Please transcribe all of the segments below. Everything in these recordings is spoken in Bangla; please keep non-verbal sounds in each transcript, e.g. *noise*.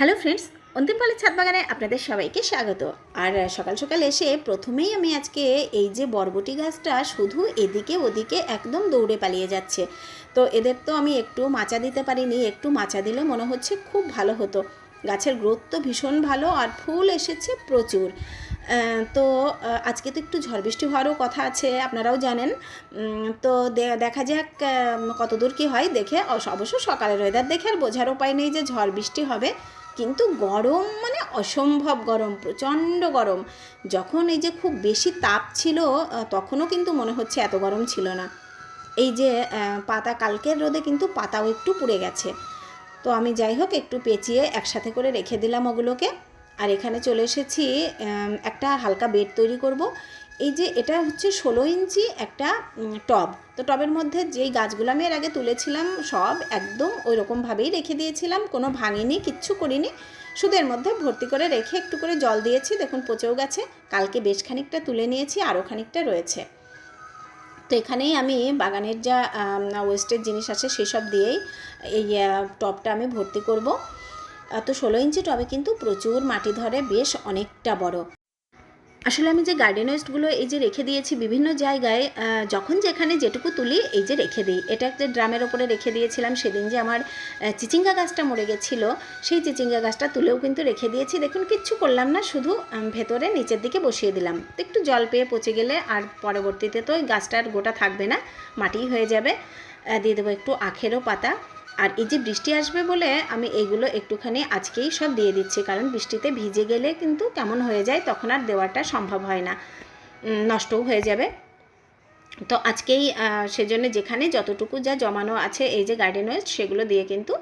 হ্যালো ফ্রেন্ডস অন্তিমপালের ছাদ বাগানে আপনাদের সবাইকে স্বাগত। আর সকাল সকাল এসে প্রথমেই আমি আজকে এই যে বরবটি গাছটা শুধু এদিকে ওদিকে একদম দৌড়ে পালিয়ে যাচ্ছে। তো এদের তো আমি একটু মাচা দিতে পারিনি, একটু মাচা দিলে মনে হচ্ছে খুব ভালো হতো। গাছের গ্রোথ তো ভীষণ ভালো আর ফুল এসেছে প্রচুর। তো আজকে তো একটু ঝড় বৃষ্টি হওয়ারও কথা আছে, আপনারাও জানেন। তো দেখা যাক কতদূর কি হয়, দেখে অবশ্য সকালের ওয়েদার দেখে আর বোঝার উপায় নেই যে ঝড় বৃষ্টি হবে। কিন্তু গরম মানে অসম্ভব গরম, প্রচণ্ড গরম। যখন এই যে খুব বেশি তাপ ছিল তখনও কিন্তু মনে হচ্ছে এত গরম ছিল না। এই যে পাতা কালকের রোদে কিন্তু পাতাও একটু পুড়ে গেছে। তো আমি যাই হোক, একটু পেঁচিয়ে একসাথে করে রেখে দিলাম ওগুলোকে। আর এখানে চলে এসেছি একটা হালকা বেড তৈরি করব। এই যে এটা হচ্ছে ষোলো ইঞ্চি একটা টব। তো টবের মধ্যে যেই গাছগুলো আমি এর আগে তুলেছিলাম সব একদম ওই রকমভাবেই রেখে দিয়েছিলাম, কোনো ভাঙিনি, কিচ্ছু করিনি। শুধু এর মধ্যে ভর্তি করে রেখে একটু করে জল দিয়েছি, দেখুন পচেও গেছে। কালকে বেশ খানিকটা তুলে নিয়েছি, আরও খানিকটা রয়েছে। তো এখানেই আমি বাগানের যা ওয়েস্টের জিনিস আছে সেসব দিয়েই এই টবটা আমি ভর্তি করব। তো ষোলো ইঞ্চি টবে কিন্তু প্রচুর মাটি ধরে, বেশ অনেকটা বড়। আসলে আমি যে গার্ডেন ওয়েস্টগুলো এই যে রেখে দিয়েছি বিভিন্ন জায়গায় যখন যেখানে যেটুকু তুলি এই যে রেখে দিই। এটা একটা ড্রামের ওপরে রেখে দিয়েছিলাম, সেদিন যে আমার চিচিঙ্গা গাছটা মরে গেছিল, সেই চিচিঙ্গা গাছটা তুলেও কিন্তু রেখে দিয়েছি। দেখুন, কিচ্ছু করলাম না, শুধু ভেতরে নিচের দিকে বসিয়ে দিলাম। তো একটু জল পেয়ে পচে গেলে আর পরবর্তীতে তো ওই গাছটার গোটা থাকবে না মাটি হয়ে যাবে। দিয়ে দেবো একটু আখেরও পাতা। আর এই যে বৃষ্টি আসবে বলে আমি এগুলো একটুখানি আজকেই সব দিয়ে দিচ্ছি, কারণ বৃষ্টিতে ভিজে গেলে কিন্তু কেমন হয়ে যায় তখন আর দেওয়াটা সম্ভব হয় না। নষ্টও হয়ে যাবে। তো আজকেই সেজন্য যেখানে যতটুকু যা জমানো আছে, এই যে গার্ডেন ওয়েস্ট সেগুলো দিয়ে কিন্তু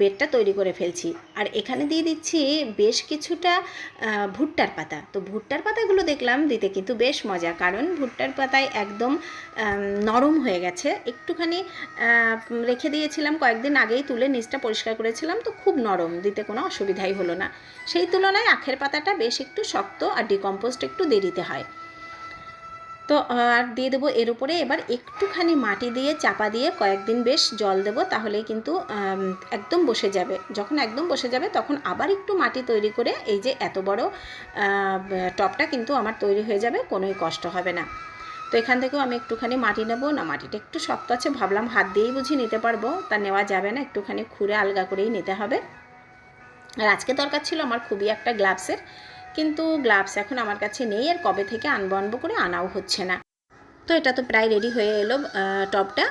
বেডটা তৈরি করে ফেলছি। আর এখানে দিয়ে দিচ্ছি বেশ কিছুটা ভুট্টার পাতা। তো ভুট্টার পাতাগুলো দেখলাম, দিতে কিন্তু বেশ মজা। কারণ ভুট্টার পাতায় একদম নরম হয়ে গেছে। একটুখানি রেখে দিয়েছিলাম কয়েকদিন আগেই, তুলে নিচটা পরিষ্কার করেছিলাম, তো খুব নরম। দিতে কোনো অসুবিধাই হলো না। সেই তুলনায় আখের পাতাটা বেশ একটু শক্ত আর ডিকম্পোস্ট একটু দেরিতে হয়। তো আর দিয়ে দেবো এর উপরে এবার একটুখানি মাটি দিয়ে, চাপা দিয়ে কয়েকদিন বেশ জল দেবো, তাহলেই কিন্তু একদম বসে যাবে। যখন একদম বসে যাবে, তখন আবার একটু মাটি তৈরি করে, এই যে এত বড় টবটা কিন্তু আমার তৈরি হয়ে যাবে, কোনোই কষ্ট হবে না। তো এখান থেকেও আমি একটুখানি মাটি নেব, না মাটিটা একটু শক্ত আছে, ভাবলাম হাত দিয়েই বুঝি নিতে পারব, তা নেওয়া যাবে না, একটুখানি খুঁড়ে আলগা করেই নিতে হবে। আর আজকে দরকার ছিল আমার খুবই একটা গ্লাভসের কিন্তু গ্লাভস এখন আমার কাছে নেই, আর কবে থেকে আনব আনব করে আনাও হচ্ছে না। তো এটা তো প্রায় রেডি হয়ে এলো টবটা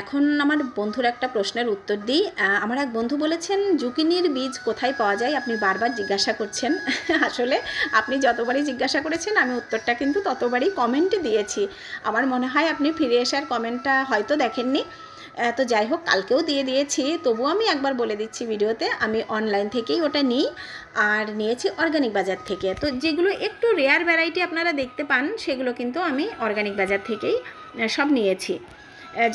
এখন আমার বন্ধুর একটা প্রশ্নের উত্তর দিই। আমার এক বন্ধু বলেছেন, জুকিনির বীজ কোথায় পাওয়া যায়? আপনি বারবার জিজ্ঞাসা করছেন। *laughs* আসলে আপনি যতবারই জিজ্ঞাসা করেছেন, আমি উত্তরটা কিন্তু ততবারই কমেন্টে দিয়েছি। আমার মনে হয় আপনি ফিরে আসার কমেন্টটা হয়তো দেখেননি। তো যাই হোক, কালকেও দিয়ে দিয়েছি। তবুও আমি একবার বলে দিচ্ছি ভিডিওতে, আমি অনলাইন থেকেই ওটা নিই আর নিয়েছি অর্গানিক বাজার থেকে। তো যেগুলো একটু রেয়ার ভ্যারাইটি আপনারা দেখতে পান, সেগুলো কিন্তু আমি অর্গানিক বাজার থেকেই সব নিয়েছি।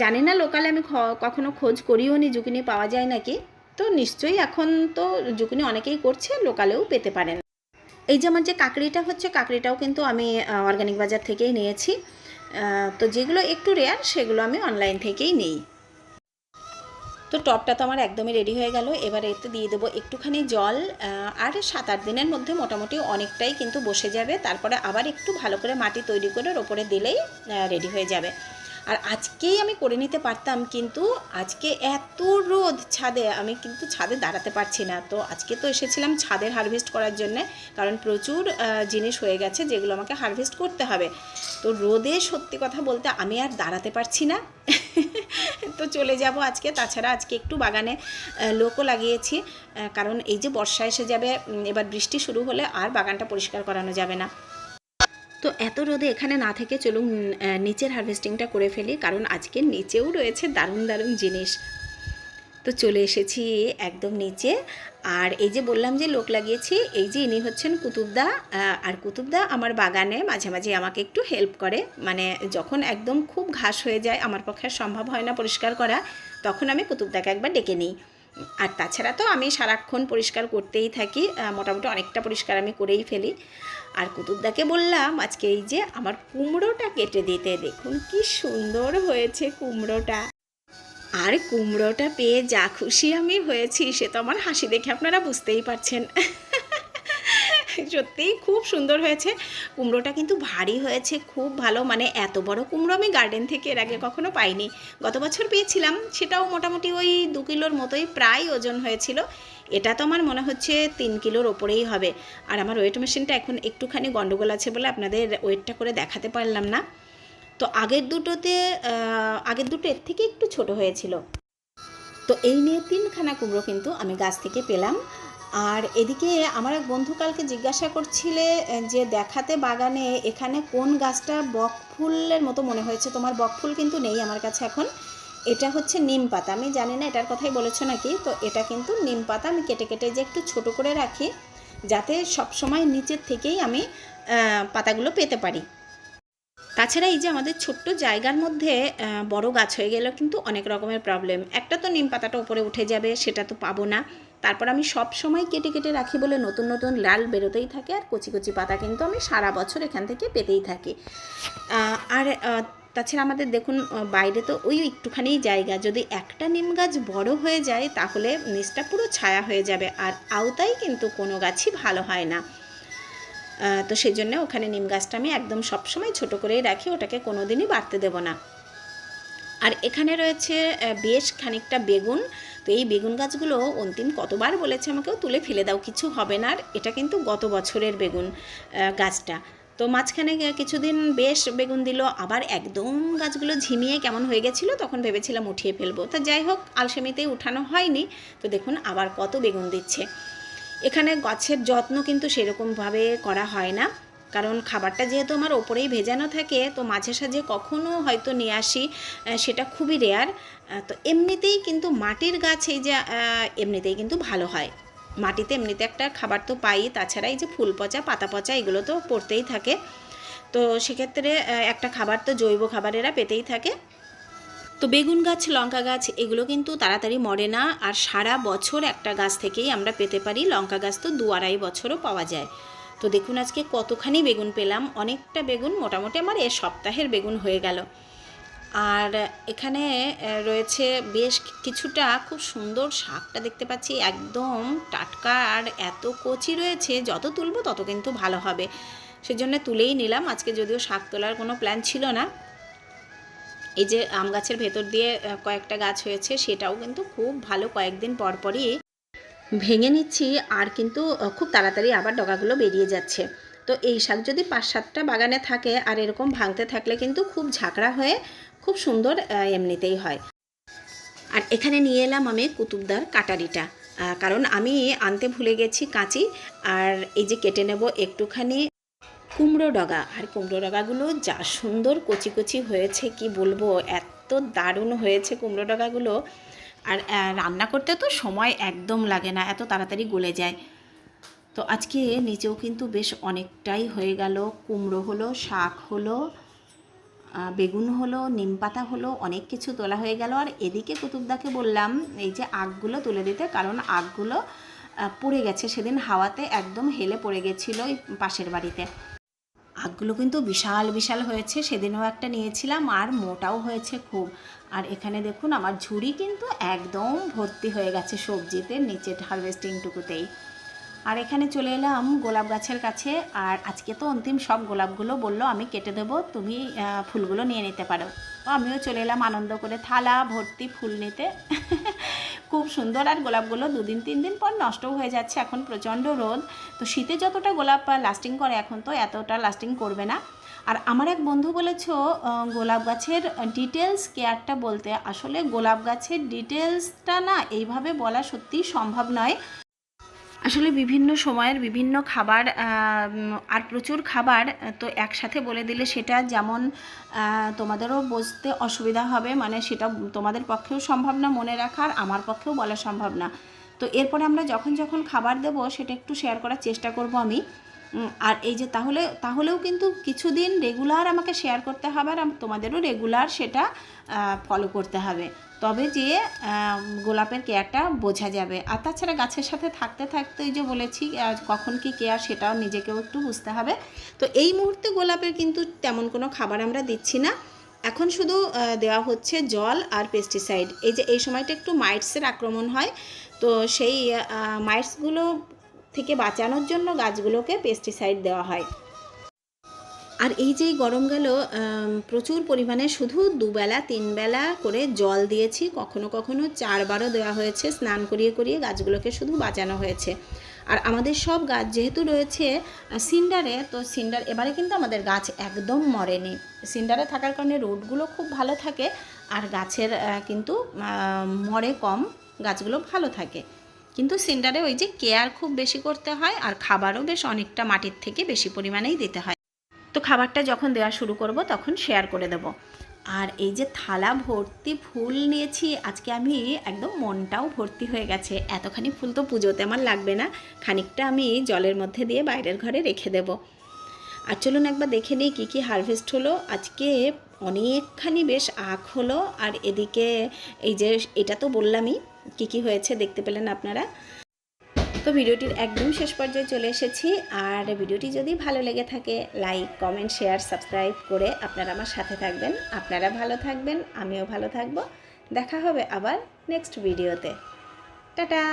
জানি না লোকালে আমি কখনো খোঁজ করিও নি জুকিনি পাওয়া যায় নাকি? তো নিশ্চয়ই এখন তো জুকিনি অনেকেই করছে লোকালেও পেতে পারেন। এই যে আমার যে কাকড়িটা হচ্ছে, কাকড়িটাও কিন্তু আমি অর্গানিক বাজার থেকেই নিয়েছি। তো যেগুলো একটু রেয়ার সেগুলো আমি অনলাইন থেকেই নিই। তো টপটা তো আমার একদমই রেডি হয়ে গেল। এবার এতে দিয়ে দেবো একটুখানি জল আর সাত আট দিনের মধ্যে মোটামুটি অনেকটাই কিন্তু বসে যাবে। তারপরে আবার একটু ভালো করে মাটি তৈরি করে ওপরে দিলেই রেডি হয়ে যাবে। আর আজকেই আমি করে নিতে পারতাম, কিন্তু আজকে এত রোদ ছাদে, আমি কিন্তু ছাদে দাঁড়াতে পারছি না। তো আজকে তো এসেছিলাম ছাদের হারভেস্ট করার জন্য, কারণ প্রচুর জিনিস হয়ে গেছে যেগুলো আমাকে হারভেস্ট করতে হবে। তো রোদে সত্যি কথা বলতে আমি আর দাঁড়াতে পারছি না। *laughs* তো চলে যাব আজকে। তাছাড়া আজকে একটু বাগানে লোকও লাগিয়েছি কারণ এই যে বর্ষা এসে যাবে এবার বৃষ্টি শুরু হলে আর বাগানটা পরিষ্কার করানো যাবে না। তো এত রোদে এখানে না থেকে চলুন নিচের হারভেস্টিংটা করে ফেলি, কারণ আজকে নিচেও রয়েছে দারুণ দারুণ জিনিস। তো চলে এসেছি একদম নিচে আর এই যে বললাম যে লোক লাগিয়েছি, এই যে ইনি হচ্ছেন কুতুবদা আর কুতুবদা আমার বাগানে মাঝে মাঝে আমাকে একটু হেল্প করে। মানে যখন একদম খুব ঘাস হয়ে যায়, আমার পক্ষে সম্ভব হয় না পরিষ্কার করা, তখন আমি কুতুবদাকে একবার ডেকে নিই। আর তাছাড়া তো আমি সারাক্ষণ পরিষ্কার করতেই থাকি মোটামুটি অনেকটা পরিষ্কার আমি করেই ফেলি। আর কুতুবদাকে বললাম, আজকে এই যে আমার কুমড়োটা কেটে দিতে, দেখুন কি সুন্দর হয়েছে কুমড়োটা। আর কুমড়োটা পেয়ে যা খুশি আমি হয়েছি, সে তো আমার হাসি দেখে আপনারা বুঝতেই পারছেন। সত্যিই খুব সুন্দর হয়েছে। কুমড়োটা কিন্তু ভারী হয়েছে, খুব ভালো। মানে এত বড় কুমড়ো আমি গার্ডেন থেকে এর আগে কখনো পাইনি। গত বছর পেয়েছিলাম, সেটাও মোটামুটি ওই দু কিলোর মতোই প্রায় ওজন হয়েছিল। এটা তো আমার মনে হচ্ছে তিন কিলোর ওপরেই হবে। আর আমার ওয়েট মেশিনটা এখন একটুখানি গন্ডগোল আছে বলে আপনাদের ওয়েটটা করে দেখাতে পারলাম না। তো আগের দুটোতে আগের দুটো এর থেকে একটু ছোট হয়েছিল। তো এই নিয়ে তিনখানা কুমড়ো কিন্তু আমি গাছ থেকে পেলাম। আর এদিকে আমার এক বন্ধু কালকে জিজ্ঞাসা করছিলে যে দেখাতে বাগানে এখানে কোন গাছটা বকফুলের মতো মনে হয়েছে? তোমার বকফুল কিন্তু নেই আমার কাছে এখন। এটা হচ্ছে নিম পাতা। আমি জানি না এটার কথাই বলেছ নাকি? তো এটা কিন্তু নিম পাতা। আমি কেটে কেটে যে একটু ছোট করে রাখি, যাতে সব সময় নিচের থেকেই আমি পাতাগুলো পেতে পারি। তাছাড়া এই যে আমাদের ছোট্ট জায়গার মধ্যে বড় গাছ হয়ে গেলে কিন্তু অনেক রকমের প্রবলেম একটা তো নিম পাতাটা উপরে উঠে যাবে, সেটা তো পাবো না। তারপর আমি সব সময় কেটে কেটে রাখি বলে নতুন নতুন লাল বেরোতেই থাকে, আর কচি কচি পাতা কিন্তু আমি সারা বছর এখান থেকে পেতেই থাকি। আর তাছাড়া আমাদের দেখুন বাইরে তো ওই একটুখানি জায়গা। যদি একটা নিম গাছ বড় হয়ে যায়, তাহলে নিচটা পুরো ছায়া হয়ে যাবে। আর আওতায় কিন্তু কোনো গাছই ভালো হয় না। তো সেই জন্য ওখানে নিম গাছটা আমি একদম সবসময় ছোট করেই রাখি, ওটাকে কোনো দিনই বাড়তে দেবো না। আর এখানে রয়েছে বেশ খানিকটা বেগুন। তো এই বেগুন গাছগুলো অন্তিম কতবার বলেছে আমাকেও তুলে ফেলে দাও, কিছু হবে না। আর এটা কিন্তু গত বছরের বেগুন গাছটা। তো মাঝখানে কিছুদিন বেশ বেগুন দিল, আবার একদম গাছগুলো ঝিমিয়ে কেমন হয়ে গেছিল তখন ভেবেছিলাম উঠিয়ে ফেলব। তা যাই হোক, আলসেমিতেই উঠানো হয়নি। তো দেখুন, আবার কত বেগুন দিচ্ছে। এখানে গাছের যত্ন কিন্তু সেরকমভাবে করা হয় না। কারণ খাবারটা যেহেতু আমার ওপরেই ভেজানো থাকে, তো মাঝে সাঝে কখনো হয়তো নিয়ে আসি সেটা খুবই রেয়ার তো এমনিতেই কিন্তু মাটির গাছ এই যে এমনিতেই কিন্তু ভালো হয়। মাটিতে এমনিতে একটা খাবার তো পাই, তাছাড়া এই যে ফুল পচা, পাতা পচা, এগুলো তো পড়তেই থাকে। তো সেক্ষেত্রে একটা খাবার তো জৈব খাবারেরা পেতেই থাকে। তো বেগুন গাছ, লঙ্কা গাছ, এগুলো কিন্তু তাড়াতাড়ি মরে না। আর সারা বছর একটা গাছ থেকেই আমরা পেতে পারি। লঙ্কা গাছ তো দু আড়াই বছরও পাওয়া যায়। তো দেখুন আজকে কতখানি বেগুন পেলাম। অনেকটা বেগুন, মোটামুটি আমার এ সপ্তাহের বেগুন হয়ে গেল। আর এখানে রয়েছে বেশ কিছুটা খুব সুন্দর শাকটা দেখতে পাচ্ছি। একদম টাটকা আর এত কচি রয়েছে, যত তুলবো তত কিন্তু ভালো হবে। সেজন্য তুলেই নিলাম। আজকে যদিও শাক তোলার কোনো প্ল্যান ছিল না। এই যে আম গাছের ভেতর দিয়ে কয়েকটা গাছ হয়েছে, সেটাও কিন্তু খুব ভালো কয়েকদিন পর পরই ভেঙে নিচ্ছি আর কিন্তু খুব তাড়াতাড়ি আবার ডগাগুলো বেরিয়ে যাচ্ছে। তো এই শাক যদি পাঁচ সাতটা বাগানে থাকে আর এরকম ভাঙতে থাকলে কিন্তু খুব ঝাঁকড়া হয়ে খুব সুন্দর এমনিতেই হয়। আর এখানে নিয়ে এলাম আমি কুতুবদার কাটারিটা কারণ আমি আনতে ভুলে গেছি কাঁচি, আর এই যে কেটে নেব একটুখানি কুমড়ো ডগা। আর কুমড়ো ডগাগুলো যা সুন্দর কচি কচি হয়েছে, কি বলব? এত দারুণ হয়েছে কুমড়ো ডগাগুলো। আর রান্না করতে তো সময় একদম লাগে না, এত তাড়াতাড়ি গলে যায়। তো আজকে নিচেও কিন্তু বেশ অনেকটাই হয়ে গেল। কুমড়ো হলো, শাক হলো বেগুন হলো, নিম পাতা হলো, অনেক কিছু তোলা হয়ে গেল। আর এদিকে কুতুবদাকে বললাম, এই যে আগগুলো তুলে দিতে, কারণ আগগুলো পড়ে গেছে। সেদিন হাওয়াতে একদম হেলে পড়ে গেছিল পাশের বাড়িতে। আগগুলো কিন্তু বিশাল বিশাল হয়েছে, সেদিনও একটা নিয়েছিলাম আর মোটাও হয়েছে খুব। আর এখানে দেখুন আমার ঝুড়ি কিন্তু একদম ভর্তি হয়ে গেছে সবজিতে নিচের হারভেস্টিংটুকুতেই আর এখানে চলে এলাম গোলাপ গাছের কাছে আর আজকে তো অন্তিম সব গোলাপগুলো বলল, আমি কেটে দেবো, তুমি ফুলগুলো নিয়ে নিতে পারো। তো আমিও চলে এলাম আনন্দ করে থালা, ভর্তি, ফুল নিতে। খুব সুন্দর আর গোলাপগুলো দুদিন তিন দিন পর নষ্টও হয়ে যাচ্ছে। এখন প্রচণ্ড রোদ। তো শীতে যতটা গোলাপ লাস্টিং করে এখন তো এতটা লাস্টিং করবে না। আর আমার এক বন্ধু বলেছ গোলাপ গাছের ডিটেলস কেয়ারটা বলতে, আসলে গোলাপ গাছের ডিটেলসটা না এইভাবে বলা সত্যি সম্ভব নয়। আসলে বিভিন্ন সময়ের বিভিন্ন খাবার আর প্রচুর খাবার তো একসাথে বলে দিলে সেটা যেমন তোমাদেরও বুঝতে অসুবিধা হবে মানে সেটা তোমাদের পক্ষেও সম্ভব না মনে রাখার, আমার পক্ষেও বলা সম্ভব না। তো এরপরে আমরা যখন যখন খাবার দেব, সেটা একটু শেয়ার করার চেষ্টা করব আমি। আর এই যে তাহলে, তাহলেও কিন্তু কিছুদিন রেগুলার আমাকে শেয়ার করতে হবে আর তোমাদেরও রেগুলার সেটা ফলো করতে হবে। তবে যে গোলাপের কেয়ারটা বোঝা যাবে। আর তাছাড়া গাছের সাথে থাকতে থাকতে যে বলেছি কখন কি কেয়ার সেটাও নিজেকেও একটু বুঝতে হবে। তো এই মুহূর্তে গোলাপের কিন্তু তেমন কোনো খাবার আমরা দিচ্ছি না। এখন শুধু দেওয়া হচ্ছে জল আর পেস্টিসাইড এই যে, এই সময়টা একটু মাইটসের আক্রমণ হয়। তো সেই মাইটসগুলো থেকে বাঁচানোর জন্য গাছগুলোকে পেস্টিসাইড দেওয়া হয়। আর এই যে গরম আম, প্রচুর পরিমাণে শুধু দুবেলা তিনবেলা করে জল দিয়েছি। কখনো কখনো চারবারও দেওয়া হয়েছে স্নান করিয়ে করিয়ে গাছগুলোকে শুধু বাঁচানো হয়েছে। আর আমাদের সব গাছ যেহেতু রয়েছে সিন্ডারে তো সিন্ডার এবারে কিন্তু আমাদের গাছ একদম মরেনি। সিন্ডারে থাকার কারণে রোডগুলো খুব ভালো থাকে আর গাছের কিন্তু মরে কম গাছগুলো ভালো থাকে। কিন্তু সিন্ডারে ওই যে কেয়ার খুব বেশি করতে হয় আর খাবারও বেশ অনেকটা মাটির থেকে বেশি পরিমাণেই দিতে হয়। তো খাবারটা যখন দেওয়া শুরু করব তখন শেয়ার করে দেব। আর এই যে থালা ভর্তি ফুল নিয়েছি, আজকে আমি একদম মনটাও ভর্তি হয়ে গেছে। এতখানি ফুল তো পুজোতে আমার লাগবে না, খানিকটা আমি জলের মধ্যে দিয়ে বাইরের ঘরে রেখে দেব। আর চলুন একবার দেখে নিই কী কী হারভেস্ট হলো। আজকে অনেকখানি বেশ আখ হলো, আর এদিকে এই যে এটা তো বললামই, কী কী হয়েছে দেখতে পেলেন আপনারা। তো ভিডিওটির একদম শেষ পর্যায়ে চলে এসেছি, আর ভিডিওটি যদি ভালো লেগে থাকে, লাইক, কমেন্ট, শেয়ার, সাবস্ক্রাইব করে আপনারা আমার সাথে থাকবেন। আপনারা ভালো থাকবেন, আমিও ভালো থাকব। দেখা হবে আবার নেক্সট ভিডিওতে। টাটা!